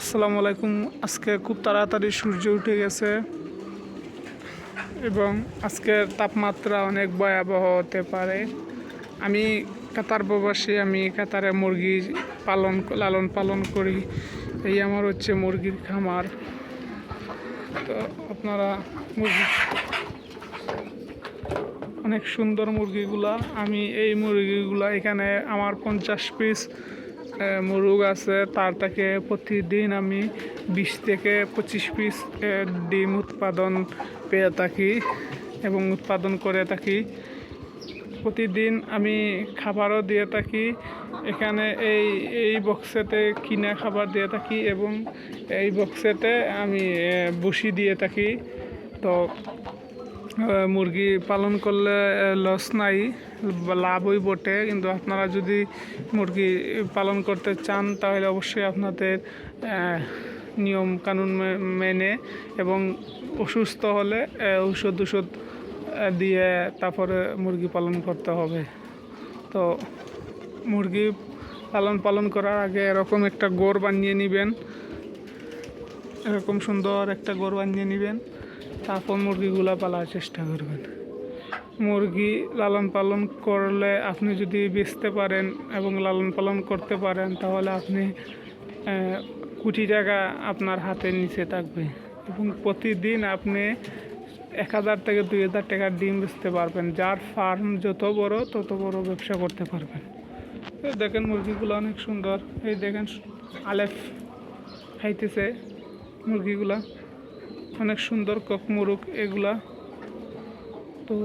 আসসালামু আলাইকুম। আজকে খুব তাড়াতাড়ি সূর্য উঠে গেছে এবং আজকের তাপমাত্রা অনেক ভয়াবহ হতে পারে। আমি কাতার প্রবাসী, আমি কাতারে মুরগি পালন, লালন পালন করি। এই আমার হচ্ছে মুরগির খামার। তো আপনারা মুরগি অনেক সুন্দর মুরগিগুলা। আমি এই মুরগিগুলা এখানে আমার পঞ্চাশ পিস মুরগ আছে, তার থেকে প্রতিদিন আমি বিশ থেকে পঁচিশ পিস ডিম উৎপাদন পেয়ে থাকি এবং উৎপাদন করে থাকি। প্রতিদিন আমি খাবারও দিয়ে থাকি, এখানে এই এই বক্সেতে কিনা খাবার দিয়ে থাকি এবং এই বক্সেতে আমি বসি দিয়ে থাকি। তো মুরগি পালন করলে লস নাই লাভই বটে। কিন্তু আপনারা যদি মুরগি পালন করতে চান, তাহলে অবশ্যই আপনাদের নিয়ম কানুন মেনে এবং অসুস্থ হলে ঔষধ ওষুধ দিয়ে তারপরে মুরগি পালন করতে হবে। তো মুরগি পালন পালন করার আগে এরকম একটা গোড় বানিয়ে নেবেন। এরকম সুন্দর একটা গোড় বানিয়ে নেবেন। তারপর মুরগিগুলো পালার চেষ্টা করবেন। মুরগি লালন পালন করলে আপনি যদি বেচতে পারেন এবং লালন পালন করতে পারেন, তাহলে আপনি কোটি টাকা আপনার হাতের নিচে থাকবে এবং প্রতিদিন আপনি এক হাজার থেকে দুই হাজার টাকার ডিম বেচতে পারবেন। যার ফার্ম যত বড়, তত বড় ব্যবসা করতে পারবেন। দেখেন মুরগিগুলো অনেক সুন্দর। এই দেখেন আলেফ খাইতেছে মুরগিগুলা। অনেক সুন্দর কক এগুলা। তো